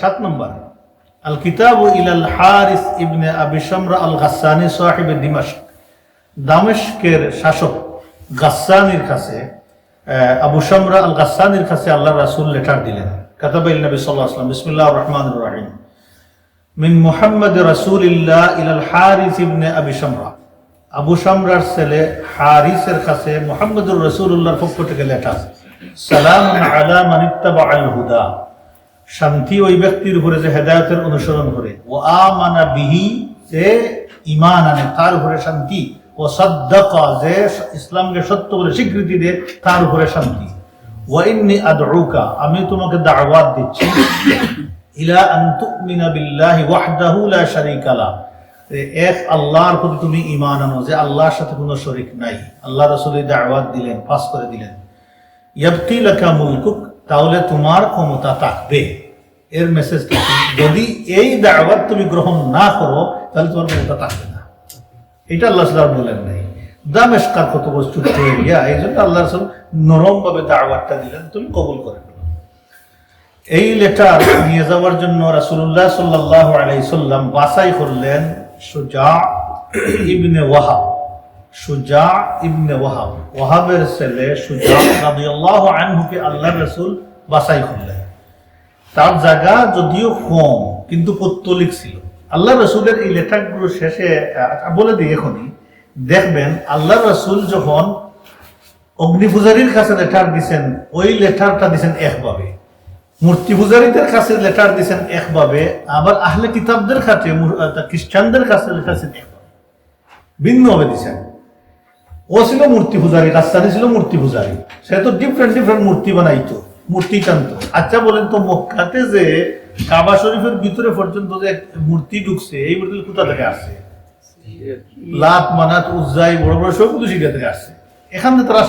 সাত নম্বর। আল কিতাব ইলাল হারিস ইবনে আবি আল গাসানি সাহিব দিমাশক। দামেশকের শাসক গাসানির কাছে আবু শামরা আল গাসানির কাছে আল্লাহ রাসূল লেটার দিলেন। কাতাবাইল নবী সাল্লাল্লাহু আলাইহি ওয়াসাল্লাম, বিসমিল্লাহির রহমানির রহিম। মিন মুহাম্মদ রাসূলিল্লাহ ইলাল হারিস ইবনে আবি শামরা। আবু শামরার ছেলে হারিসের কাছে মুহাম্মদুর রাসূলুল্লাহর পক্ষ থেকে লেটার। সালাম আলা মান ইত্তাবা আল হুদা। শান্তি ওই ব্যক্তির উপরে যে হেদায়তের অনুসরণ করে। ও আমানা বিহি, যে ইমান আনে, তার উপরে শান্তি। ও সদ্দাকা, যে ইসলামকে সত্য বলে স্বীকৃতি দেয়, তার উপরে শান্তি। ওয়াইন্নি আদউকা, আমি তোমাকে দাওয়াত দিচ্ছি। ইলা আন তুমিনা বিল্লাহি ওয়াহদাহু লা শারীকা এক আল্লাহর প্রতি তুমি ঈমান আনো, যে আল্লাহর সাথে কোনো শরীক নাই। আল্লাহ রাসূল এই দাওয়াত দিলেন, পাস করে দিলেন। ইয়াবকি লাকা মুলকুক তাহলে তোমার ক্ষমতা থাকবে। এর মেসেজ যদি এই দাওয়াত তুমি গ্রহণ না করো, তাহলে তোমার ক্ষমতা থাকবে না। এটা আল্লাহ সাল্লাম বলেন নাই। দামেশকার কত বস্তু এরিয়া এই জন্য আল্লাহ রসুল নরম ভাবে দাওয়াতটা দিলেন, তুমি কবুল করে এই লেটার নিয়ে যাওয়ার জন্য রাসূলুল্লাহ সাল্লাল্লাহু আলাইহি সাল্লাম বাছাই করলেন সুজা ইবনে ওয়াহাব। সুজা ইবনে ওয়াহাব। ওয়াহাবের ছেলে সুজা রাদিয়াল্লাহু আনহুকে আল্লাহ রাসূল বাছাই করলেন। তার জায়গা যদিও কম, কিন্তু পত্তলিক ছিল। আল্লাহ রসুলের এই লেটারগুলো শেষে বলে দিই এখনই, দেখবেন আল্লাহ রসুল যখন অগ্নি পূজারীর কাছে লেটার দিছেন, ওই লেটারটা দিছেন একভাবে। মূর্তি পূজারীদের কাছে লেটার দিছেন একভাবে, আবার আহলে কিতাবদের কাছে খ্রিস্টানদের কাছে লিখেছেন একভাবে। ভিন্নভাবে দিছেন। ও ছিল মূর্তি পূজারী রাস্তানি ছিল মূর্তি পূজারী। সে তো ডিফারেন্ট ডিফারেন্ট মূর্তি বানাইতো, মূর্তি টানতো। আচ্ছা বলেন তো মক্কাতে যে কাবা শরীফের ভিতরে পর্যন্ত যে মূর্তি ঢুকছে, এই মূর্তি কোথা থেকে আসছে? লাত, মানাত, উজ্জাই, বড় বড় সব কিছু সিরিয়া থেকে আসছে। এখান তারা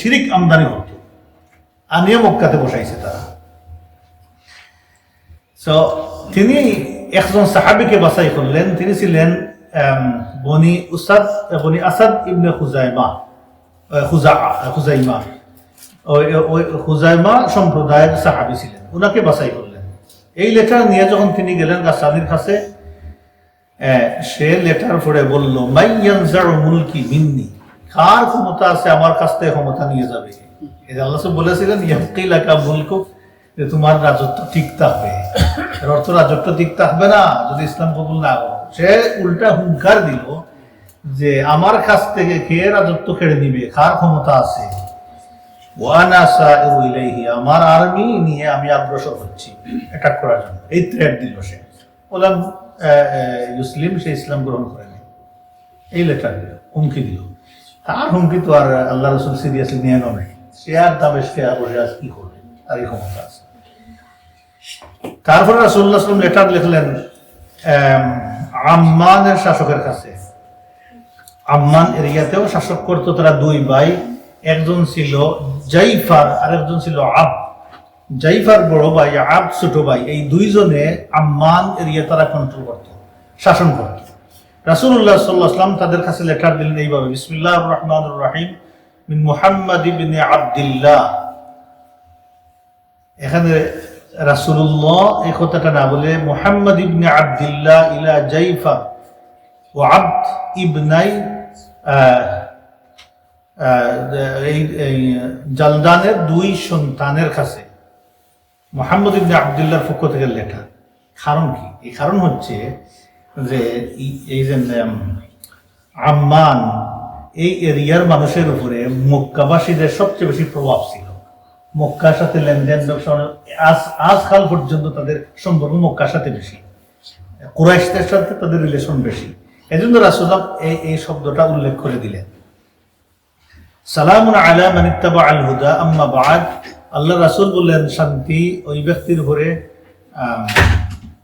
শিরিক আমদানি করতো। আনিয়ে মক্কাতে বসাইছে তারা। তিনি একজন সাহাবিকে বাছাই করলেন। তিনি ছিলেন বনি উসাদ বনি আসাদ ইবনে খুজাইমা খুজা খুজাইমা। ওই খুজাইমা সম্প্রদায়ের সাহাবি ছিলেন ওনাকে বাছাই করলেন। এই লেটার নিয়ে যখন তিনি গেলেন গাছালির কাছে সে লেটার পড়ে বলল মাইয়ানজার মুলকি মিন্নি, কার ক্ষমতা আছে আমার কাছ থেকে ক্ষমতা নিয়ে যাবে? এই আল্লাহ বলেছিলেন ইয়াকিলাকা মুলকুক, যে তোমার রাজত্ব ঠিক থাকবে। এর অর্থ রাজত্ব ঠিক থাকবে না, যদি ইসলাম কবুল না করো। সে উল্টা হুঙ্কার দিল যে আমার কাছ থেকে কে রাজত্ব কেড়ে নিবে? কার ক্ষমতা আছে? আমার আর্মি নিয়ে আমি অগ্রসর হচ্ছি। অ্যাটাক করার জন্য। এই থ্রেট দিল সে। বললাম মুসলিম সে ইসলাম গ্রহণ করেনি। এই লেটার দিল হুমকি দিল। তার হুমকি তো আর আল্লাহ রসুল সিরিয়াসলি নিয়ে নেই। সে আর দামেশকে বসে আজ কি করবে? তার এই ক্ষমতা আছে। তারপরে রাসুল্লাহ লেটার লিখলেন আম, আম্মানের শাসকের কাছে। আম্মান এরিয়াতেও শাসক করতো তারা দুই ভাই, একজন ছিল জাইফার আর একজন ছিল আব। জাইফার বড় ভাই, আব ছোট ভাই, এই দুইজনে আম্মান এরিয়া তারা কন্ট্রোল করত, শাসন করত। রাসূলুল্লাহ সাল্লাল্লাহু আলাইহি তাদের কাছে লেটার দিলেন এইভাবে, বিসমিল্লাহির রহমানির রহিম মুহাম্মদ ইবনে আব্দুল্লাহ। এখানে রাসূলুল্লাহ এই কথাটা না বলে মুহাম্মদ ইবনে আব্দুল্লাহ ইলা জাইফা ও আব্দ ইবনাই এই জালদানের দুই সন্তানের কাছে। মোহাম্মদ ইবনে আবদুল্লাহর পক্ষ থেকে লেখা। কারণ কি? এই কারণ হচ্ছে যে এই- যে আম্মান এই এরিয়ার মানুষের উপরে মক্কাবাসীদের সবচেয়ে বেশি প্রভাব ছিল। মক্কার সাথে লেনদেন ব্যবসা আজ, আজকাল পর্যন্ত তাদের সম্পর্ক মক্কার সাথে বেশি। কুরাইশদের সাথে তাদের রিলেশন বেশি। এজন্য রাসুলাম এই এই শব্দটা উল্লেখ করে দিলেন। সালামুন আলা মান ইত্তাবা আল হুদা, আম্মা বাদ। আল্লাহ রাসূল বললেন, শান্তি ওই ব্যক্তির উপরে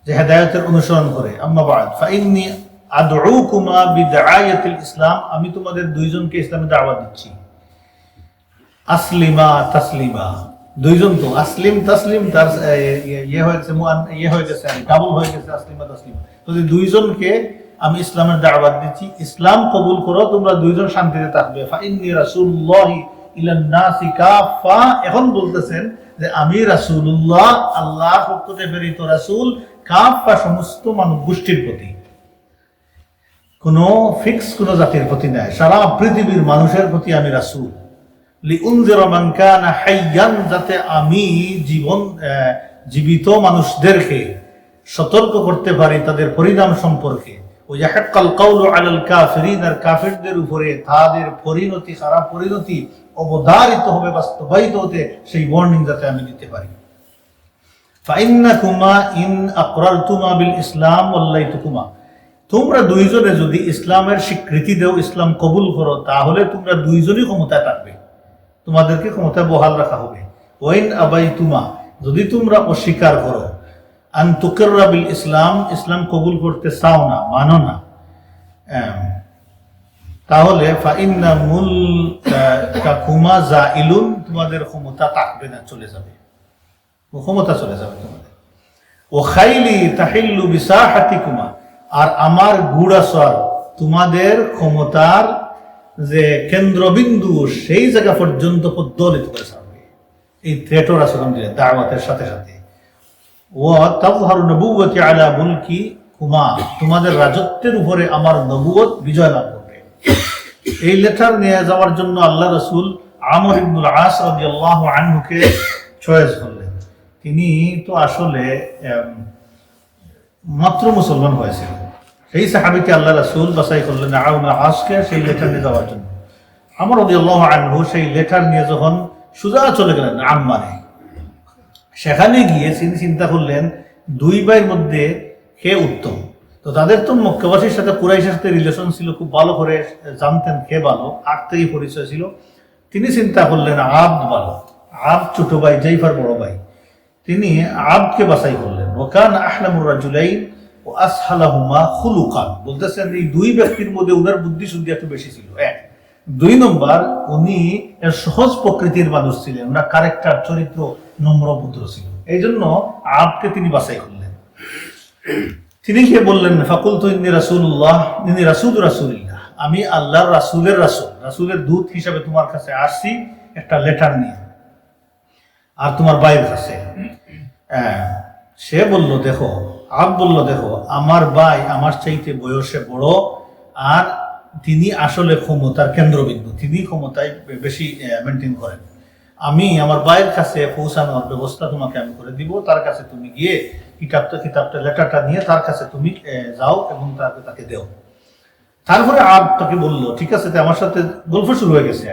যে হেদায়েতের অনুসরণ করে। আম্মা বাদ ফাইন্নি আদউকুমা বিদআয়াতিল ইসলাম, আমি তোমাদের দুইজনকে ইসলামে দাওয়াত দিচ্ছি। আসলিমা তাসলিমা। দুইজন তো, আসলিম তাসলিম, তার ইয়ে- হয়েছে ইয়ে হয়ে গেছে ডাবল হয়ে গেছে আসলিমা দুইজনকে আমি ইসলামের দাওয়াত দিচ্ছি, ইসলাম কবুল করো, তোমরা দুইজন শান্তিতে থাকবে। এখন বলতেছেন যে, আমি রাসূলুল্লাহ আল্লাহ পক্ষতে প্রেরিত রাসূল কাফা সমস্ত মানব গোষ্ঠীর প্রতি। কোনো ফিক্স কোনো জাতির প্রতি নাই। সারা পৃথিবীর মানুষের প্রতি আমি রাসূল। যাতে আমি জীবন জীবিত মানুষদেরকে সতর্ক করতে পারি তাদের পরিণাম সম্পর্কে। কাফিরদের উপরে তাদের পরিণতি খারাপ পরিণতি অবধারিত হবে, বাস্তবায়িত হতে সেই ওয়ার্নিং যাতে আমি দিতে পারি। তোমরা দুইজনে যদি ইসলামের স্বীকৃতি দেও, ইসলাম কবুল করো, তাহলে তোমরা দুইজনই ক্ষমতায় থাকবে। তোমাদেরকে ক্ষমতায় বহাল রাখা হবে। ওয়াইন আবাই তুমা যদি তোমরা অস্বীকার করো। আন তুকেররা বিল ইসলাম ইসলাম কবুল করতে চাও না, মানো না। তাহলে ফাইন্না মূল কুমা যা ইলুন তোমাদের ক্ষমতা থাকবে না, চলে যাবে। ক্ষমতা চলে যাবে তোমাদের। ও খাইলি তাহিল্লু বিসাহাতিকুমা, আর আমার গুড়াসর তোমাদের ক্ষমতার যে কেন্দ্রবিন্দু সেই জায়গা পর্যন্ত প্রদ্বলিত করে ছাড়বে এই থ্রেটর আসলাম দিলেন দাওয়াতের সাথে সাথে। ও তাজহারু নবুয়তি আলা মুলকি কুমা, তোমাদের রাজত্বের উপরে আমার নবুয়ত বিজয় লাভ করবে। এই লেটার নিয়ে যাওয়ার জন্য আল্লাহ রসুল আমর ইবনুল আস রাদিয়াল্লাহু আনহুকে চয়েস করলেন। তিনি তো আসলে মাত্র মুসলমান হয়েছিল সেই সাহাবিকে আল্লাহ রাসূল বাছাই করলেন আউনা আসকে সেই লেটার নিয়ে যাওয়ার জন্য। আমার আমর রাদিয়াল্লাহু আনহু সেই লেটার নিয়ে যখন সুজা চলে গেলেন আম্মানে সেখানে গিয়ে তিনি চিন্তা করলেন, দুই ভাইয়ের মধ্যে কে উত্তম? তো তাদের তো মক্কাবাসীর সাথে, কুরাইশের সাথে রিলেশন ছিল, খুব ভালো করে জানতেন কে ভালো আগ থেকেই পরিচয় ছিল। তিনি চিন্তা করলেন, আব ভালো, আব ছোট ভাই, জাইফার বড় ভাই। তিনি আবকে বাছাই করলেন। ওকান আহলামুর রাজুলাইন আসহালাহুমা খুলুকান। বলতেছেন এই দুই ব্যক্তির মধ্যে উনার বুদ্ধি শুদ্ধি বেশি ছিল। এক দুই নম্বর উনি সহজ প্রকৃতির মানুষ ছিলেন। ক্যারেক্টার চরিত্র ছিল। এই জন্য আবকে তিনি বাছাই করলেন। তিনি গিয়ে বললেন ফাকুল তো ইন্নি রাসুল্লাহ ইন্নি রাসুল রাসুলিল্লাহ। আমি আল্লাহর রাসুলের রাসুল। রাসুলের দূত হিসাবে তোমার কাছে আসছি একটা লেটার নিয়ে। আর তোমার বাইর কাছে হ্যাঁ, সে বলল দেখো আব বলল দেখো, আমার ভাই আমার চাইতে বয়সে বড়, আর তিনি আসলে ক্ষমতার কেন্দ্রবিন্দু। তিনি ক্ষমতায় বেশি মেনটেন করেন। আমি আমার ভাইয়ের কাছে পৌঁছানোর ব্যবস্থা তোমাকে আমি করে দিব। তার কাছে তুমি গিয়ে কিতাবটা কিতাবটা, লেটারটা নিয়ে তার কাছে তুমি যাও এবং তাকে তাকে দেও। তারপরে আব তাকে বলল, ঠিক আছে আমার সাথে গল্প শুরু হয়ে গেছে।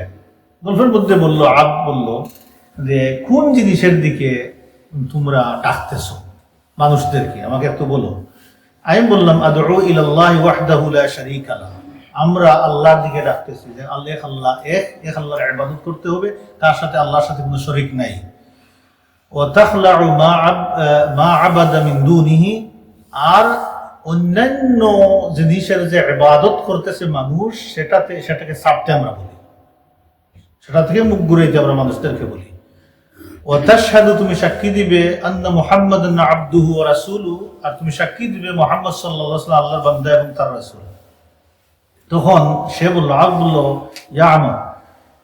গল্পের মধ্যে বলল, আব বলল যে, কোন জিনিসের দিকে তোমরা ডাকতেছো? মানুষদেরকে আমাকে একটু বলো আমি বললাম আদউ ইলাল্লাহ ওয়াহদাহু লা শারীকা লাহ আমরা আল্লাহর দিকে ডাকতেছি যে আল্লাহ এক আল্লাহ এক এক আল্লাহর ইবাদত করতে হবে তার সাথে আল্লাহর সাথে কোনো শরীক নাই وتخلع ما عب ما عبد من دونه আর অন্যান্য জিনিসের যে ইবাদত করতেছে মানুষ সেটাতে সেটাকে সাপতে আমরা বলি সেটা থেকে মুখ ঘুরাইতে আমরা মানুষদেরকে বলি ও তাশহাদু তুমি সাক্ষী দিবে, আন্না মুহাম্মাদান আবদুহু ওয়া রাসূলু, আর তুমি সাক্ষী দিবে মুহাম্মদ সাল্লাল্লাহু আলাইহি ওয়াসাল্লাম, আল্লাহর বান্দা এবং তার রাসূল। তখন সে বলল আব ইয়া আমর,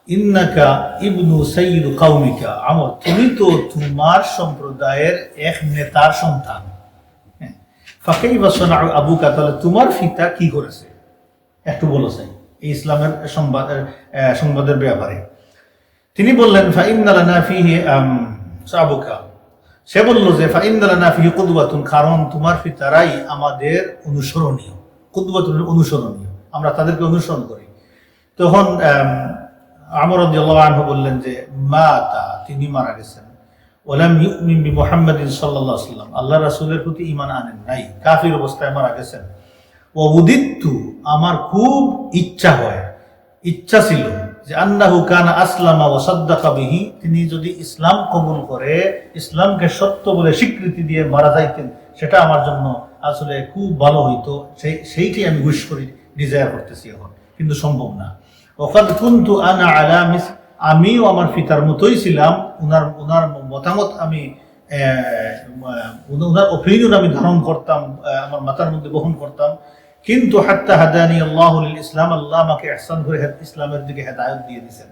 ইন্নাকা ইবনু সাইয়্যিদ কাউমিকা আমর, তুমি তো তোমার সম্প্রদায়ের এক নেতার সন্তান। হ্যাঁ। ফাকাইবা সানাউ আবুকা, তাহলে তোমার ফিতা কি করেছে? একটু বলো চাই এই ইসলামের সংবাদ সংবাদের ব্যাপারে। তিনি বললেন সাবুকা। সে বলল যে ফাইন্নালানা ফিহি কুদওয়াতুন কারণ তোমার পিতারাই আমাদের অনুসরণীয়। কুদওয়াতুন অনুসরণীয়। আমরা তাদেরকে অনুসরণ করি। তখন আম, আমর আনহু বললেন যে মা তা তিনি মারা গেছেন। ওলাম ইউমিন বি মুহাম্মাদিন সাল্লাল্লাহু ওয়াসাল্লাম। আল্লাহ রাসূলের প্রতি ঈমান আনেন নাই। কাফির অবস্থায় মারা গেছেন। ও উদিত্তু আমার খুব ইচ্ছা হয়। ইচ্ছা ছিল। যে আন্নাহু কানা আসলামা ওয়া সাদ্দাকা তিনি যদি ইসলাম কবুল করে ইসলামকে সত্য বলে স্বীকৃতি দিয়ে মারা যাইতেন সেটা আমার জন্য আসলে খুব ভালো হইতো। সেই সেইটি আমি উইশ করি ডিজায়ার করতেছি এখন কিন্তু সম্ভব না। ওকাদ কুন্তু আনা আলা মিস আমিও আমার পিতার মতোই ছিলাম উনার উনার মতামত আমি আহ, উনার ওপিনিয়ন আমি ধারণ করতাম আমার মাথার মধ্যে বহন করতাম। কিন্তু হাত্তা হাদানি আল্লাহ ইসলাম, আল্লাহ আমাকে এহসান করে ইসলামের দিকে হেদায়ত দিয়ে দিয়েছেন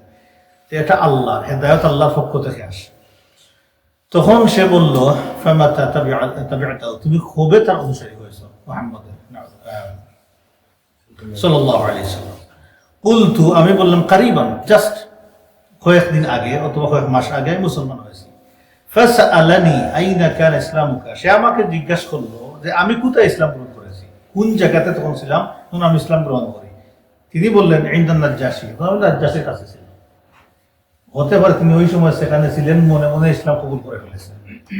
তো এটা আল্লাহ, হেদায়ত আল্লাহর পক্ষ থেকে আসে। তখন সে বলল তুমি খুবই তার অনুসারী হয়েছো সাল্লাল্লাহু কুলতু, আমি বললাম, কারিবান, জাস্ট কয়েকদিন আগে অথবা কয়েক মাস আগে আমি মুসলমান হয়েছি। ফাসআলানি, আইনা কান ইসলামুকা সে আমাকে জিজ্ঞাসা করল যে, আমি কোথায় ইসলাম গ্রহণ কোন জায়গাতে তখন ছিলাম, তখন আমি ইসলাম গ্রহণ করি। তিনি বললেন, ইন্দান নাজ্জাসী তখন আমি নাজ্জাসীর কাছে ছিলাম। হতে পারে তিনি ওই সময় সেখানে ছিলেন, মনে মনে ইসলাম কবুল করে ফেলেছেন।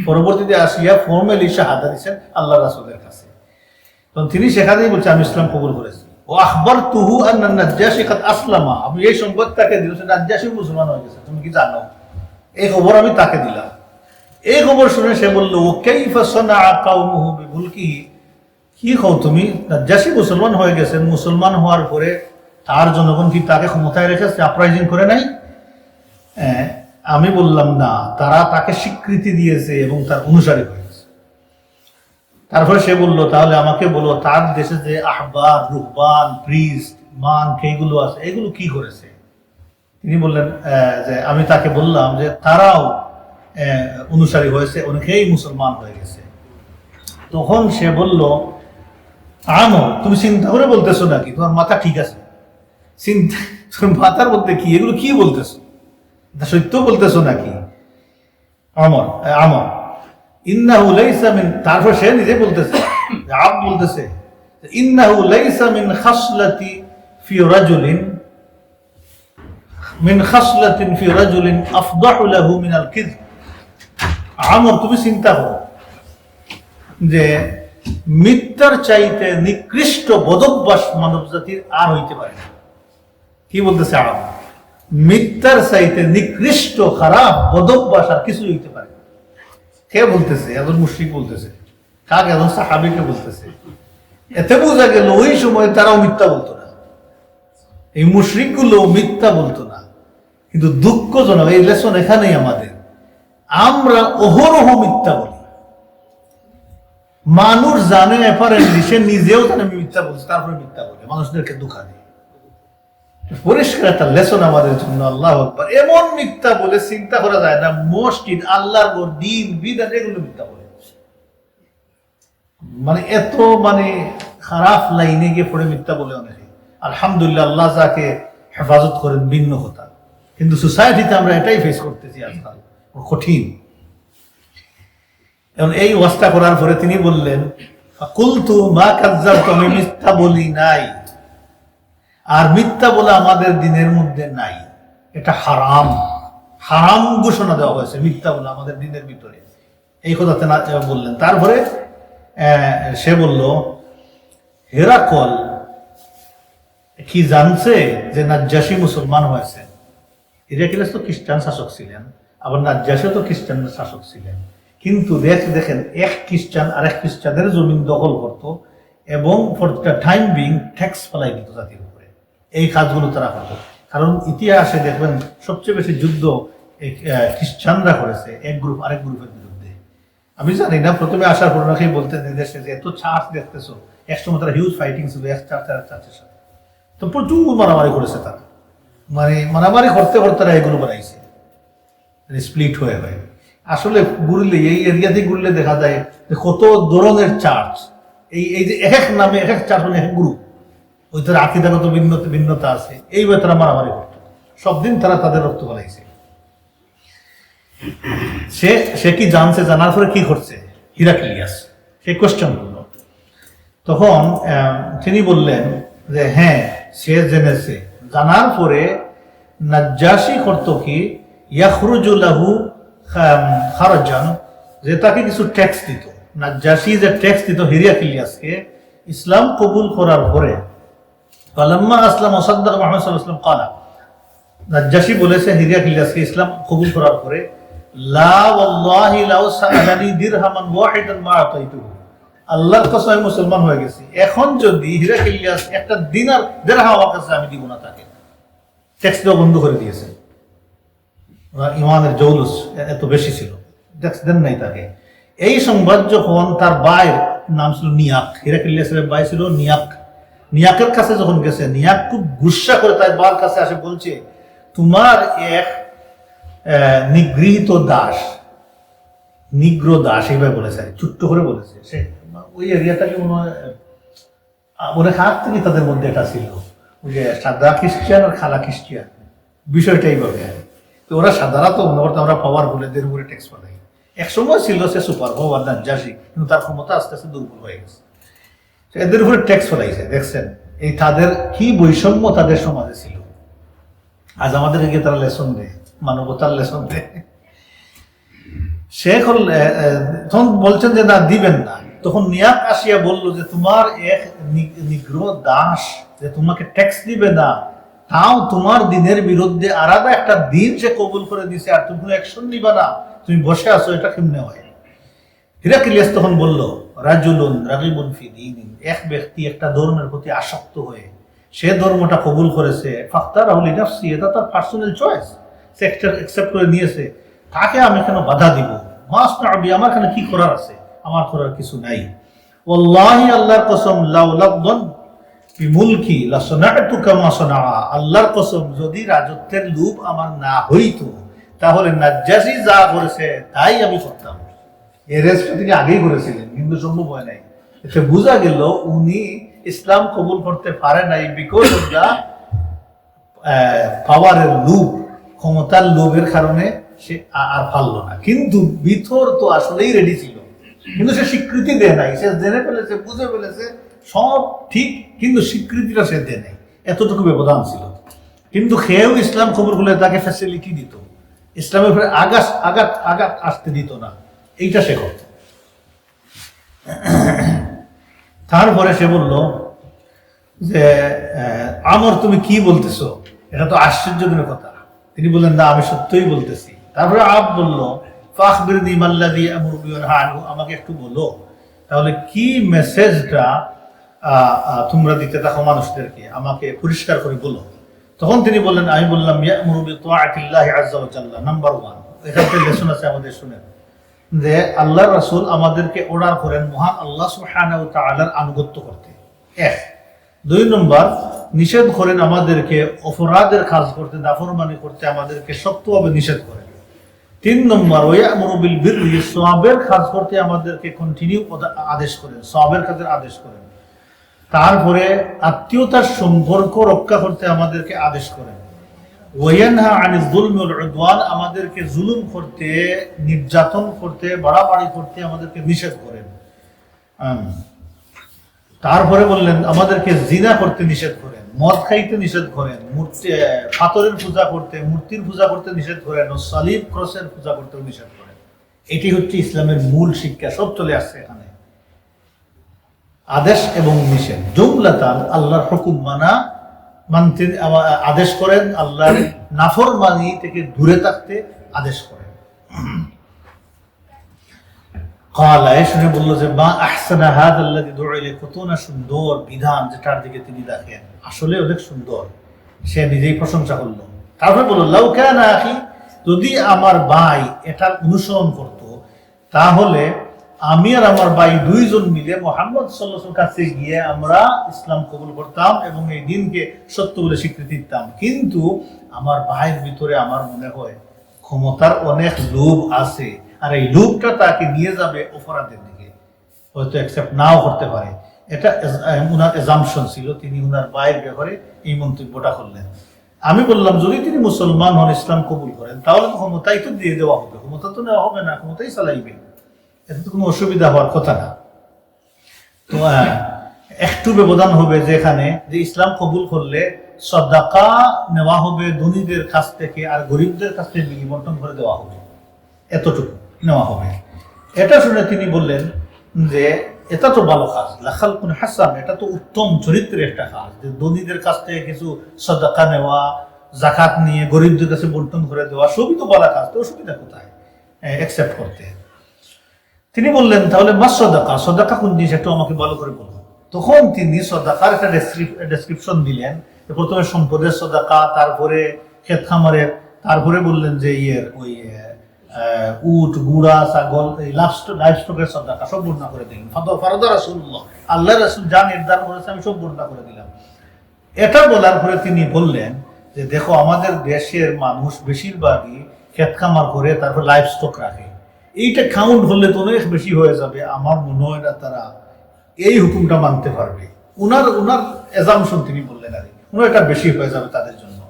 পরবর্তীতে আসিয়া ফর্মালি শাহাদা দিচ্ছেন আল্লাহ রাসুলের কাছে। তখন তিনি সেখানেই বলছে আমি ইসলাম কবুল করেছি। ও আখবর তুহু আর নাজ্জাসী কাত আসলামা। আমি এই সম্পদ তাকে দিল সে নাজ্জাসী মুসলমান হয়ে গেছে, তুমি কি জানো? এই খবর আমি তাকে দিলাম। এই খবর শুনে সে বলল, ও কাইফা সানা কাউমুহু বিমুলকিহি? কি হও তুমি? নাজ্জাসী মুসলমান হয়ে গেছেন, মুসলমান হওয়ার পরে তার জনগণ কি তাকে ক্ষমতায় রেখেছে আপ্রাইজিং করে নাই? আমি বললাম না, তারা তাকে স্বীকৃতি দিয়েছে এবং তার অনুসারী হয়েছে। তারপরে সে বলল, তাহলে আমাকে বলো, তার দেশে যে আহবার রুহবান প্রিস্ট মান এইগুলো আছে, এগুলো কি করেছে? তিনি বললেন যে আমি তাকে বললাম যে তারাও অনুসারী হয়েছে, অনেকেই মুসলমান হয়ে গেছে। তখন সে বলল আমো, তুমি চিন্তা করে বলতেছো নাকি? তোমার মাথা ঠিক আছে? চিন্তা তোমার মাথার মধ্যে কি? এগুলো কি বলতেছো? সত্য বলতেছো নাকি? আমর আমর ইন্নাহু লাইসা মিন, তারপর সে নিজে বলতেছে আব বলতেছে ইন্নাহু লাইসা মিন খাসলাতি ফি রাজুলিন, মিন খাসলাতিন ফি রাজুলিন আফদাহু লাহু মিন আল কিযব আমর তুমি চিন্তা করো যে মিথ্যার চাইতে নিকৃষ্ট বদভ্যাস মানব জাতির আর হইতে পারে না। কি বলতেছে আরব? মিথ্যার চাইতে নিকৃষ্ট, খারাপ বদভ্যাস আর কিছু হইতে পারে কে বলতেছে? একজন মুশ্রিক বলতেছে। কাক? একজন সাহাবিকে বলতেছে? এতে বোঝা গেল ওই সময় তারাও মিথ্যা বলতো না। এই মুশ্রিকগুলো মিথ্যা বলতো না। কিন্তু দুঃখজনক, এই লেসন এখানেই আমাদের। আমরা অহরহ মিথ্যা বলি। মানুষ জানে অ্যাপারেন্টলি সে নিজেও জানে, আমি মিথ্যা বলছে, তারপরে মিথ্যা বলে। মানুষদেরকে দুঃখা দেয় পরিষ্কার একটা লেসন আমাদের জন্য, আল্লাহ আকবার। এমন মিথ্যা বলে চিন্তা করা যায় না, মসজিদ, আল্লাহর দিন, বিধান, এগুলো মিথ্যা বলে। মানে এত মানে খারাপ লাইনে গিয়ে পড়ে মিথ্যা বলে অনেকে। আলহামদুলিল্লাহ, আল্লাহ যাকে হেফাজত করেন, ভিন্ন কথা। কিন্তু সোসাইটিতে আমরা এটাই ফেস করতেছি আজকাল। কঠিন। এবং এই ওয়াজটা করার পরে তিনি বললেন কুলতু মা কাজ্জাব আমি মিথ্যা বলি নাই। আর মিথ্যা বলে আমাদের দিনের মধ্যে নাই। এটা হারাম। হারাম ঘোষণা দেওয়া হয়েছে, মিথ্যা বলে আমাদের দিনের ভিতরে। এই কথাতে না বললেন। তারপরে সে বলল, হেরাকল, কি জানছে যে নাজ্জাসী মুসলমান হয়েছে? হিরাকিলাস তো খ্রিস্টান শাসক ছিলেন, আবার নাজ্জাসীও তো খ্রিস্টান শাসক ছিলেন। কিন্তু দেখ দেখেন, এক খ্রিস্টান আর এক খ্রিস্টানের জমিন দখল করত এবং for the time being tax ফেলাই দিত জাতির উপরে। এই কাজগুলো তারা করতো। কারণ ইতিহাসে দেখবেন, সবচেয়ে বেশি যুদ্ধ খ্রিস্টানরা করেছে, এক গ্রুপ আরেক গ্রুপের বিরুদ্ধে। আমি জানি না, প্রথমে আসার পর নাকি বলতে দেশে যে এত চার্জ দেখতেছো, একসময় তারা হিউজ ফাইটিং ছিল, এক চার্চ আর চার্চের সাথে তো প্রচুর মারামারি করেছে তারা। মানে মারামারি করতে করতে তারা এগুলো বানাইছে। স্প্লিট হয়ে হয়ে। আসলে ঘুরলে, এই এরিয়াতে ঘুরলে দেখা যায় যে কত ধরনের চার্চ এই এই যে এক এক নামে এক এক চার্চ মানে এক গ্রুপ ওই তার আকিদাগত ভিন্নতা ভিন্নতা আছে। এইভাবে তারা মারামারি করতো। সব দিন তারা তাদের রক্ত বানাইছে। সে সে কি জানছে, জানার পরে কি করছে? হিরাক্লিয়াস। সে কোশ্চেন করল। তখন তিনি বললেন যে হ্যাঁ সে জেনেছে। জানার পরে নাজ্জাসী করত কি? ইয়াখরুজুল্লাহু খারজান, যে তাকে কিছু ট্যাক্স দিত। নাজ্জাসী যে ট্যাক্স দিত হিরিয়া হিরিয়াকিলিয়াসকে ইসলাম কবুল করার পরে ফালাম্মা আসলাম ওসাদ্দাক মোহাম্মদ সাল্লাহ আসলাম কালা। নাজ্জাসী বলেছে হিরিয়া কিলিয়াসকে ইসলাম কবুল করার পরে আল্লাহর কসম মুসলমান হয়ে গেছি। এখন যদি হিরা কিলিয়াস একটা দিনার দেড়হাম আমার কাছে, আমি দিব না তাকে। ট্যাক্স দেওয়া বন্ধ করে দিয়েছে। ওনার ইমানের জৌলুস এত বেশি ছিল। দেন নাই তাকে। এই সংবাদ যখন তার ভাইয়ের নাম ছিল নিয়াক হিরাকিল্লিয়াসের বাই ছিল নিয়াক। নিয়াকের কাছে যখন গেছে, নিয়াক খুব গুসা করে তার বার কাছে আসে, বলছে, তোমার এক নিগৃহীত দাস, নিগ্র দাস, এইভাবে বলেছে ছোট্ট করে বলেছে। সে, ওই এরিয়াটাকে মনে হয় অনেক হাত থেকে তাদের মধ্যে এটা ছিল। ওই যে সাদা খ্রিস্টিয়ান আর খালা খ্রিস্টিয়ান বিষয়টা এইভাবে। তো ওরা সাধারণত তো করতো আমরা পাওয়ার বলে এদের উপরে ট্যাক্স পাঠাই এক সময় ছিল সে সুপার পাওয়ার নাজ্জাসী, কিন্তু তার ক্ষমতা আস্তে আস্তে দুর্বল হয়ে গেছে। এদের উপরে ট্যাক্স ফলাইছে, দেখছেন? এই তাদের কি বৈষম্য তাদের সমাজে ছিল? আজ আমাদেরকে তারা লেসন দেয়, মানবতার লেসন দেয়। শেখ তখন বলছেন যে না, দিবেন না। তখন নিয়াক আসিয়া বলল যে, তোমার এক নি- নিগ্র দাস, যে তোমাকে ট্যাক্স দিবে না তাও তোমার দিনের বিরুদ্ধে আলাদা একটা দিন সে কবুল করে দিছে, আর তুমি কোনো অ্যাকশন নিবা না। তুমি বসে আছো, এটা কেমনে হয়? হিরাকিলিয়াস তখন বলল, রাজুলুন রাগিবুন ফি দীনিন। এক ব্যক্তি একটা ধর্মের প্রতি আসক্ত হয়ে, সে ধর্মটা কবুল করেছে। ফাক্তার রাহুল ইনাফসি এটা তার পার্সোনাল চয়েস সে অ্যাকসেপ্ট করে নিয়েছে। তাকে আমি কেন বাধা দিব? মাস না আমার এখানে কি করার আছে? আমার করার কিছু নাই। ওয়াল্লাহি আল্লাহর কসম লাউলাদন ফি মুলকি কামা সানা আল্লাহর কসম, যদি রাজত্বের লোভ আমার না তাহলে নাজ্জাসি যা করেছে তাই আমি করতাম। তিনি আগেই করেছিলেন সম্ভব হয় নাই। এতে বোঝা গেল উনি ইসলাম কবুল করতে পারে নাই বিকজ অফ পাওয়ারের লোভ ক্ষমতার লোভের কারণে সে আর পারল না। কিন্তু ভিতর তো আসলেই রেডি ছিল। কিন্তু সে স্বীকৃতি দেয় নাই। সে জেনে ফেলেছে, বুঝে ফেলেছে সব ঠিক, কিন্তু স্বীকৃতিটা সে দেয় নাই। এতটুকু ব্যবধান ছিল। কিন্তু খেয়েও ইসলাম কবুল করলে তাকে ফ্যাসিলিটি দিত। ইসলামের উপরে আঘাত আঘাত আঘাত আসতে দিত না। এইটা সে করত। তারপরে সে বলল যে আমর, তুমি কি বলতেছো? এটা তো আশ্চর্যজনক কথা। তিনি বললেন, না, আমি সত্যই বলতেছি। তারপরে আব বলল ফাখবির আমাকে একটু বলো। তাহলে কি মেসেজটা তোমরা দিতে থাকো মানুষদেরকে, আমাকে পরিষ্কার করে বলো। তখন তিনি বললেন, আমি বললাম ওয়া নাম্বার 1 এখান থেকে লেসন আছে আমাদের, শুনেন। যে আল্লাহ রাসূল আমাদেরকে অর্ডার করেন মহান আল্লাহ ওয়া আনুগত্য করতে। এক। দুই নম্বর, নিষেধ করেন আমাদেরকে অপরাধের কাজ করতে, নাফরমানি করতে আমাদেরকে শক্তভাবে নিষেধ করেন। তিন নম্বর, ওয়ামুরু বিল বিররি সওয়াবের কাজ করতে আমাদেরকে কন্টিনিউ আদেশ করেন সওয়াবের কাজের আদেশ করেন। তারপরে আত্মীয়তার সম্পর্ক রক্ষা করতে আমাদেরকে আদেশ করেন আমাদেরকে জুলুম করতে, নির্যাতন করতে, বাড়াবাড়ি করতে আমাদেরকে নিষেধ করেন। তারপরে বললেন, আমাদেরকে জিনা করতে নিষেধ করেন, মদ খাইতে নিষেধ করেন, মূর্তি পাথরের পূজা করতে, মূর্তির পূজা করতে নিষেধ করেন ও সালিব ক্রসের পূজা করতে নিষেধ করেন। এটি হচ্ছে ইসলামের মূল শিক্ষা, সব চলে আসছে এখানে। আদেশ এবং নিষেধ। জুমলাতান আল্লাহর হুকুম মানা, মানতে আদেশ করেন, আল্লাহর নাফরমানি থেকে দূরে থাকতে আদেশ করেন। কালা শুনে বলল যে, মা আহসানা হাদ আল্লাহ দৌড়াইলে কত না সুন্দর বিধান যেটার দিকে তিনি দেখেন। আসলে অনেক সুন্দর। সে নিজেই প্রশংসা করল। তারপরে বলল, লাউ কেন আখি, যদি আমার ভাই এটার অনুসরণ করত, তাহলে আমি আর আমার ভাই দুইজন মিলে মোহাম্মদ সাল্লাহ কাছে গিয়ে আমরা ইসলাম কবুল করতাম এবং এই দিনকে সত্য বলে স্বীকৃতি দিতাম। কিন্তু আমার ভাইয়ের ভিতরে আমার মনে হয় ক্ষমতার অনেক লোভ আছে। আর এই লোভটা তাকে নিয়ে যাবে অপরাধের দিকে। হয়তো অ্যাকসেপ্ট নাও করতে পারে। এটা উনার এজামশন ছিল। তিনি উনার ভাইয়ের ব্যাপারে এই মন্তব্যটা করলেন। আমি বললাম, যদি তিনি মুসলমান হন, ইসলাম কবুল করেন, তাহলে ক্ষমতাই তো দিয়ে দেওয়া হবে। ক্ষমতা তো নেওয়া হবে না, ক্ষমতাই চালাইবে এতে তো কোনো অসুবিধা হওয়ার কথা না। তো একটু ব্যবধান হবে যেখানে যে ইসলাম কবুল করলে সদাকা নেওয়া হবে ধনীদের কাছ থেকে আর গরিবদের কাছ থেকে বিলি বন্টন করে দেওয়া হবে। এতটুকু নেওয়া হবে। এটা শুনে তিনি বললেন যে, এটা তো ভালো কাজ। লাখাল কোন হাসান, এটা তো উত্তম চরিত্রের একটা কাজ। যে ধনীদের কাছ থেকে কিছু সদাকা নেওয়া জাকাত নিয়ে গরিবদের কাছে বন্টন করে দেওয়া, সবই তো ভালো কাজ। তো অসুবিধা কোথায়? অ্যাকসেপ্ট করতে। তিনি বললেন, তাহলে মা সদাকা সদাকা কোন জিনিস? একটু আমাকে ভালো করে বলুন তখন তিনি সদাকার একটা ডেসক্রিপশন দিলেন প্রথমে সম্পদের সদাকা, তারপরে ক্ষেত খামারের, তারপরে বললেন যে ইয়ের ওই উট, গুড়া, ছাগল, এই লাইফ স্টকের সদাকা সব বর্ণনা করে দিলেন। ফারদা রাসুল্লাহ আল্লাহ রাসুল যা নির্ধারণ করেছে আমি সব বর্ণনা করে দিলাম। এটা বলার পরে তিনি বললেন যে, দেখো, আমাদের দেশের মানুষ বেশিরভাগই ক্ষেত খামার করে, তারপর লাইফ স্টক রাখে। এইটা কাউন্ট হলে তো অনেক বেশি হয়ে যাবে। আমার মনে হয় না তারা এই হুকুমটা মানতে পারবে। উনার উনার এজামশন তিনি বললেন আর কি। এটা বেশি হয়ে যাবে তাদের জন্য।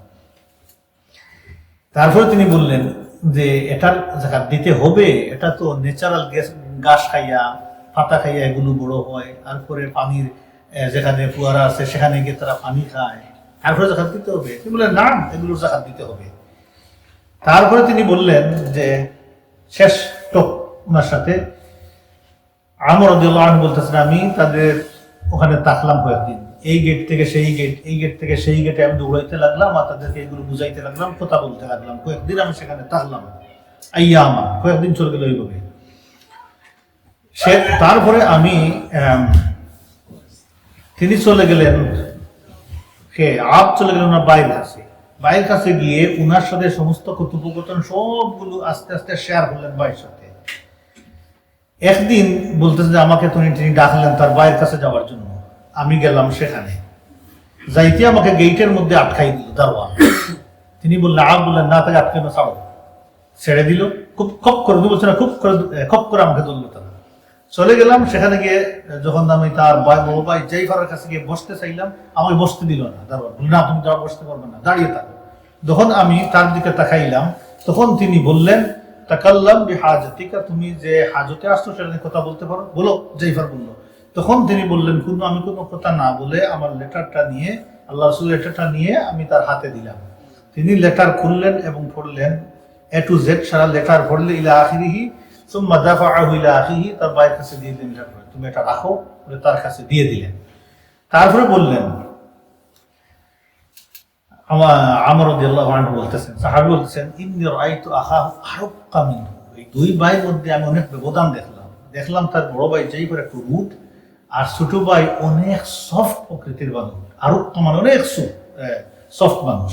তারপরে তিনি বললেন যে, এটার জাকাত দিতে হবে। এটা তো ন্যাচারাল গ্যাস গাছ খাইয়া, পাতা খাইয়া এগুলো বড় হয়। তারপরে পানির যেখানে ফুয়ারা আছে, সেখানে গিয়ে তারা পানি খায়। তারপরে জাকাত দিতে হবে। তিনি বললেন, না এগুলোর জাকাত দিতে হবে। তারপরে তিনি বললেন যে, শেষ। টক ওনার সাথে আমর আন বলতেছেন, আমি তাদের ওখানে তাকলাম কয়েকদিন। এই গেট থেকে সেই গেট এই গেট থেকে সেই গেটে আমি দৌড়াইতে লাগলাম, আর তাদেরকে এগুলো বুঝাইতে লাগলাম, কথা বলতে লাগলাম। কয়েকদিন আমি সেখানে থাকলাম। আইয়া আমার, কয়েকদিন চলে গেল ওইভাবে সে, তারপরে আমি তিনি চলে গেলেন, কে, আপ চলে গেলেন ওনার বাইরের কাছে। বাইরের কাছে গিয়ে উনার সাথে সমস্ত কথোপকথন সবগুলো আস্তে আস্তে শেয়ার করলেন বাইরের সাথে। একদিন বলতেছে যে, আমাকে তুমি তিনি ডাকলেন তার বাইরের কাছে যাওয়ার জন্য। আমি গেলাম সেখানে। যাইতে আমাকে গেইটের মধ্যে আটকাই দিল, দারোয়ান। তিনি বললেন আপ বললেন, না, তাকে আটকে না ছাড়ো। ছেড়ে দিল। খুব খপ করে দু বছর খুব করে, খপ করে আমাকে ধরলো তারা। চলে গেলাম, সেখানে গিয়ে যখন আমি তার ভাই বড় ভাই জাইফারের কাছে গিয়ে বসতে চাইলাম, আমাকে বসতে দিল না, দারোয়ান। না, তুমি যাওয়া বসতে পারবে না, দাঁড়িয়ে থাকো। যখন আমি তার দিকে তাকাইলাম, তখন তিনি বললেন তাকাল্লাম বি হাজাতিকা তুমি যে হাজতে আসছো সেটা নিয়ে কথা বলতে পারো। বলো, জাইফার বলল। তখন তিনি বললেন, কোনো, আমি কোনো কথা না বলে আমার লেটারটা নিয়ে, আল্লাহ রসুল লেটারটা নিয়ে আমি তার হাতে দিলাম। তিনি লেটার খুললেন এবং পড়লেন, এ টু জেড সারা লেটার পড়লে ইলা আখিরিহি, সুম্মা দাফাআহু ইলা আখিহি তার ভাইয়ের কাছে দিয়ে দিলেন তুমি এটা রাখো তার কাছে দিয়ে দিলেন। তারপরে বললেন আমার আমর আনহু বলতেছেন, সাহাবী বলতেছেন, ইন্নী রাআইতু আখাহু আরক্কা মিনহু। এই দুই ভাইয়ের মধ্যে আমি অনেক ব্যবধান দেখলাম। দেখলাম তার বড় ভাই যেই করে একটু রুট, আর ছোট ভাই অনেক সফট প্রকৃতির মানুষ আরক্কা মানে অনেক সফট মানুষ।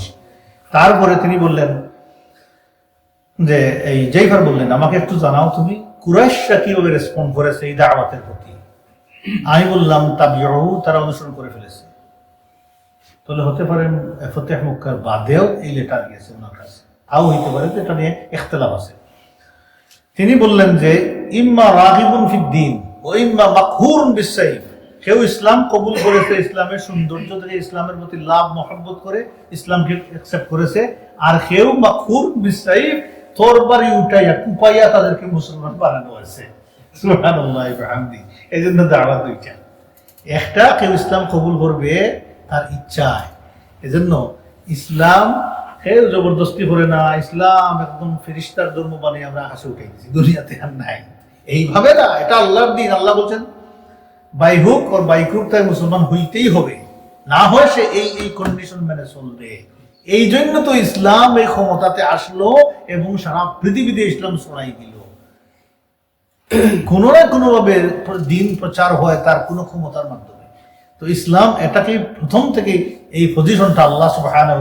তারপরে তিনি বললেন যে, এই জাইফার বললেন, আমাকে একটু জানাও তুমি, কুরাইশরা কীভাবে রেসপন্ড করেছে এই দাওয়াতের প্রতি? আমি বললাম তাবিউ তারা অনুসরণ করে ফেলেছে। তাহলে হতে পারে ফতেহ মুক্কার বাদেও এই লেটার গিয়েছে ওনার কাছে। তাও হইতে পারে এটা নিয়ে ইখতলাফ আছে। তিনি বললেন যে, ইম্মা রাগিবুন ফিদ্দিন ও ইম্মা মাকহুরুন বিসাইফ কেউ ইসলাম কবুল করেছে ইসলামের সৌন্দর্য থেকে ইসলামের প্রতি লাভ, মহব্বত করে ইসলামকে অ্যাকসেপ্ট করেছে, আর কেউ মাকহুর বিসাইফ তরবারি উঠাইয়া কুপাইয়া তাদেরকে মুসলমান বানানো হয়েছে। এই জন্য দাওয়াত দুইটা। একটা, কেউ ইসলাম কবুল করবে তার ইচ্ছায়। এজন্য ইসলাম কেউ জবরদস্তি করে না, ইসলাম একদম ফেরিস্তার ধর্ম বানিয়ে আমরা আকাশে উঠে গেছি, দুনিয়াতে আর নাই। এইভাবে না, এটা আল্লাহর দিন, আল্লাহ বলছেন, by hook or by hook তাই মুসলমান হইতেই হবে। না হয় সে এই এই কন্ডিশন মেনে চলবে। এই জন্য তো ইসলাম এই ক্ষমতাতে আসলো এবং সারা পৃথিবীতে ইসলাম শোনাই দিল। কোনো না কোনো ভাবে দিন প্রচার হয়, তার কোনো ক্ষমতার মাধ্যমে। তো ইসলাম এটাকে প্রথম থেকে এই পজিশনটা আল্লাহ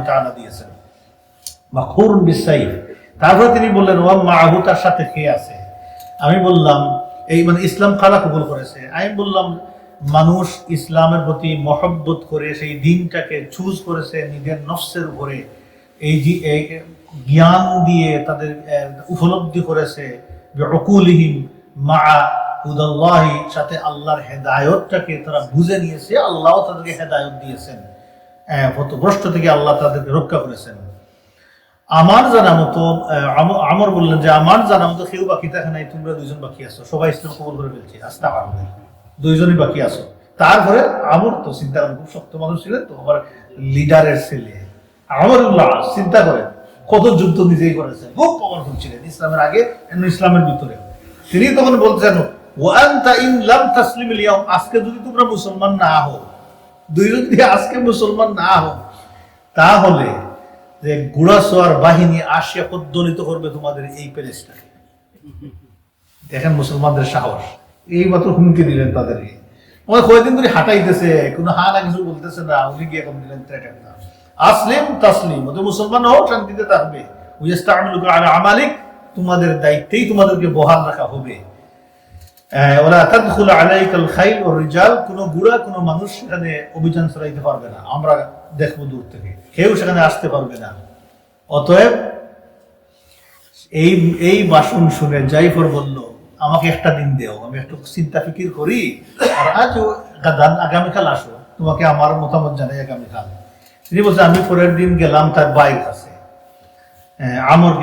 তাআলা দিয়েছেন। মাখুর বিসাইফ। তারপরে তিনি বললেন, ওয়া মাহু, তার সাথে কে আছে? আমি বললাম, এই মানে ইসলাম কারা কবুল করেছে। আমি বললাম, মানুষ ইসলামের প্রতি মহব্বত করে সেই দিনটাকে চুজ করেছে নিজের নফসের উপরে। এই যে জ্ঞান দিয়ে তাদের উপলব্ধি করেছে। অকুলহীন মা হুদাল্লাহি সাথে আল্লাহর হেদায়তটাকে তারা বুঝে নিয়েছে, আল্লাহ তাদেরকে হেদায়ত দিয়েছেন। পথভ্রষ্ট থেকে আল্লাহ তাদেরকে রক্ষা করেছেন। আমার জানা মতো আমর বললেন যে, আমার জানা মতো কেউ বাকি থাকে নাই, তোমরা দুইজন বাকি আছো। সবাই ইসলাম কবুল করে দুইজনই বাকি আছো। তারপরে আমর তো চিন্তা করেন, খুব শক্ত মানুষ ছিলেন তো, আবার লিডারের ছেলে। আমরুল্লাহ চিন্তা করেন, কত যুদ্ধ নিজেই করেছেন। খুব পাওয়ারফুল ছিলেন, ইসলামের আগে ইসলামের ভিতরে। তিনি তখন বলতেছেন আজকে যদি তোমরা মুসলমান না দুইজন যদি আজকে মুসলমান না হও, তাহলে যে গুড়াসোয়ার বাহিনী আসিয়া করবে তোমাদের এই দেখেন মুসলমানদের সাহস। এই মাত্র হুমকি দিলেন তাদেরকে। কয়েকদিন ধরে হাঁটাইতেছে, কোনো হা না কিছু বলতেছে না, উনি গিয়ে এখন দিলেন। আসলিম তাসলিম মুসলমান হোক শান্তিতে থাকবে। উইস্তামিলুকা আমালিক, তোমাদের দায়িত্বেই তোমাদেরকে বহাল রাখা হবে। কোনো গুড়া কোনো মানুষ অভিযান পারবে না। আমরা দেখব দূর থেকে। কেউ সেখানে আসতে পারবে না। অতএব এই জাইফর বলল, আমাকে একটা দিন দেও, আমি একটু চিন্তা ফিকির করি, আর আজ আগামীকাল আসো। তোমাকে আমার মতামত জানাই আগামীকাল। তিনি বলছে, আমি পরের দিন গেলাম, তার বাইক আছে আমর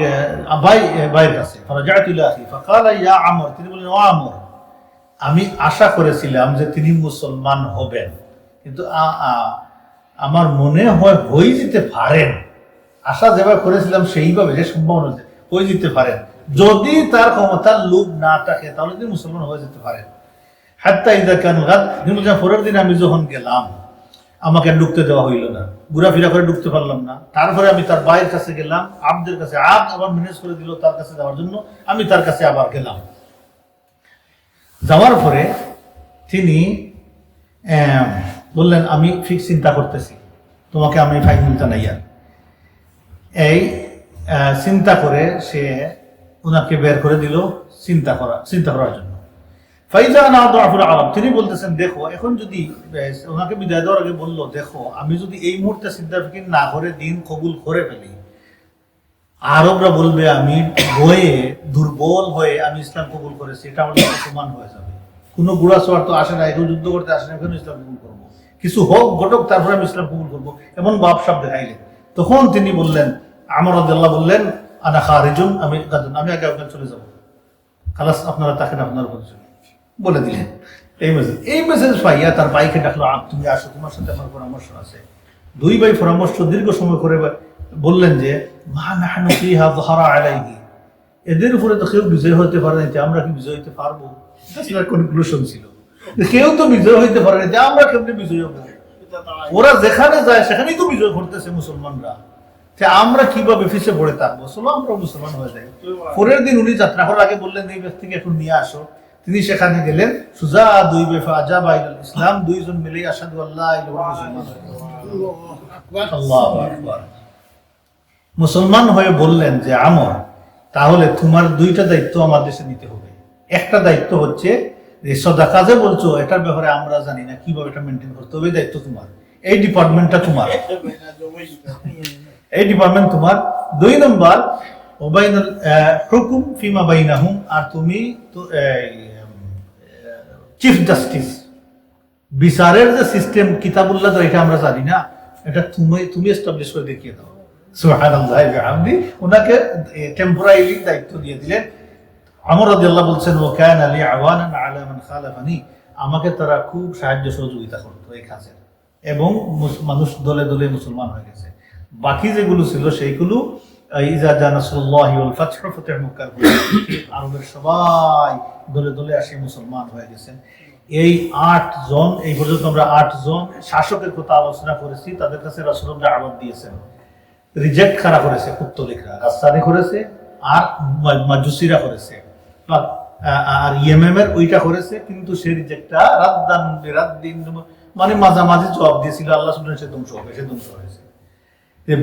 বাই বাইর কাছে। ফরাজাতুল আখি ফাকালা ইয়া আমর। তিনি বললেন, ও আমর আমি আশা করেছিলাম যে তিনি মুসলমান হবেন। কিন্তু আমার মনে হয় হয়ে যেতে পারেন। আশা যেভাবে করেছিলাম সেইভাবে, যে সম্ভাবনা হয়ে যেতে পারেন। যদি তার ক্ষমতার লোভ না থাকে, তাহলে তিনি মুসলমান হয়ে যেতে পারেন। হাত্তা ইদা কান গাদ পরের দিন আমি যখন গেলাম, আমাকে ঢুকতে দেওয়া হইল না। ঘোরাফেরা করে ঢুকতে পারলাম না। তারপরে আমি তার ভাইয়ের কাছে গেলাম, আবদের কাছে। আব আবার ম্যানেজ করে দিল তার কাছে যাওয়ার জন্য। আমি তার কাছে আবার গেলাম। যাওয়ার পরে তিনি বললেন, আমি ঠিক চিন্তা করতেছি। তোমাকে আমি ফাইন জানাইয়া এই চিন্তা করে সে ওনাকে বের করে দিল চিন্তা করা, চিন্তা করার জন্য। ফাইজা তিনি বলতেছেন, দেখো, এখন যদি ওনাকে বিদায় দেওয়ার আগে বলল, দেখো, আমি যদি এই মুহূর্তে চিন্তা ফিকির না করে দিন কবুল করে ফেলি আরবরা বলবে, আমি হয়ে, দুর্বল হয়ে আমি ইসলাম কবুল করেছি। এটা আমার সমান হয়ে যাবে। কোনো গুড়া সোয়ার তো আসে না এখন যুদ্ধ করতে আসে না এখন ইসলাম কবুল করব। কিছু হোক ঘটক, তারপরে আমি ইসলাম কবুল করব। এমন বাপ সাপ দেখাইলেন তখন তিনি বললেন, আমার আদাল্লাহ বললেন, আনা খারিজুন, আমি আমি আগে আপনার চলে যাব। খালাস, আপনারা তাকেন আপনার পরিচয় বলে দিলেন। এই মেসেজ এই মেসেজ পাইয়া তার বাইকে ডাকলো তুমি আসো, তোমার সাথে আমার পরামর্শ আছে। দুই ভাই পরামর্শ দীর্ঘ সময় করে বললেন যে এদের উপরে তো কেউ বিজয় হতে পারে না আমরা কি বিজয় হতে পারব? কনক্লুশন ছিল কেউ তো বিজয় হইতে পারে না আমরা কেমনি বিজয় হব? ওরা যেখানে যায়, সেখানেই তো বিজয় করতেছে মুসলমানরা। যে আমরা কীভাবে ফিসে পড়ে থাকব? চলো আমরা মুসলমান হয়ে যাই। পরের দিন উনি যাত্রা করার আগে বললেন এই ব্যক্তিকে একটু নিয়ে আসো। তিনি সেখানে গেলেন। সুজা দুই বেফা আজাব আইল ইসলাম দুইজন মিলে আসাদু আল্লাহ মুসলমান। আল্লাহু আকবার। মুসলমান হয়ে বললেন যে, আমর, তাহলে তোমার দুইটা দায়িত্ব আমার দেশে নিতে হবে। একটা দায়িত্ব হচ্ছে সদা কাজে বলছো, এটার ব্যাপারে আমরা জানি না, কীভাবে এটা মেনটেন করতে হবে দায়িত্ব তোমার। এই ডিপার্টমেন্টটা তোমার। এই ডিপার্টমেন্ট তোমার। দুই নম্বর হুকুম ফিমা বাইনাহুম, আর তুমি চিফ জাস্টিস বিচারের যে সিস্টেম কিতাবুল্লাহ এটা আমরা জানি না। এটা তুমি তুমি এস্টাবলিশ করে দেখিয়ে দাও। আমাকে তারা খুব সাহায্য সহযোগিতা করতো এই এবং মানুষ দলে দলে মুসলমান হয়ে গেছে। বাকি যেগুলো ছিল সেইগুলো আরবের সবাই দলে দলে আসে মুসলমান হয়ে গেছেন। এই আট জন, এই পর্যন্ত আমরা আট জন শাসকের কথা আলোচনা করেছি, তাদের কাছে রাসূলুল্লাহ আবাদ দিয়েছেন। রিজেক্ট কারা করেছে? পুত্তলিকরা গাস্তানি করেছে আর মাজুসিরা করেছে। আর ইএমএম এর ওইটা করেছে, কিন্তু সে রিজেক্টটা রাদ্দান বিরাদ্দিন মানে মাঝামাঝি জবাব দিয়েছিল, আল্লাহ শুনে সে ধ্বংস হবে, সে ধ্বংস হয়েছে।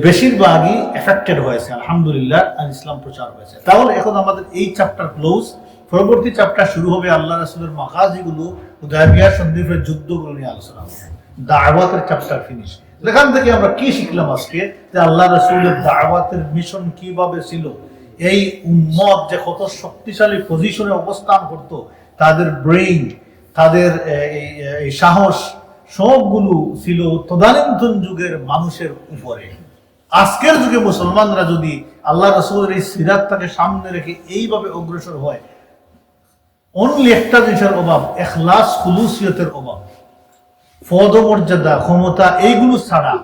বেশিরভাগই এফেক্টেড হয়েছে, আলহামদুলিল্লাহ, আর ইসলাম প্রচার হয়েছে। তাহলে এখন আমাদের এই চ্যাপ্টার ক্লোজ পরবর্তী চ্যাপ্টার শুরু হবে আল্লাহ রাসুলের মাকাজিগুলো হুদায়বিয়ার সন্দীপের যুদ্ধগুলো নিয়ে আলোচনা হবে। দাওয়াতের চ্যাপ্টার ফিনিশ এখান থেকে আমরা কি শিখলাম আজকে? যে আল্লাহ রাসুলের দাওয়াতের মিশন কীভাবে ছিল? এই উম্মত যে কত শক্তিশালী পজিশনে অবস্থান করত, তাদের ব্রেইন তাদের এই- সাহস, সবগুলো ছিল তদানীন্তন যুগের মানুষের উপরে। আজকের যুগে মুসলমানরা যদি আল্লাহ রসুলের এই সিরাতটাকে সামনে রেখে এইভাবে অগ্রসর হয় অনলি একটা জিনিসের অভাব, এখলাস, খুলুসিয়তের অভাব। পদ মর্যাদা ক্ষমতা, এইগুলো ছাড়া,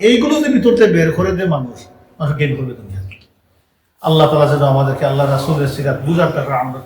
এইগুলো যদি ভিতর থেকে বের করে দেয় মানুষ মানুষ গেম করবে দুনিয়া আল্লাহ তালা যেন আমাদেরকে আল্লাহ রাসুলের সিরাত বুঝার টাকা আমরা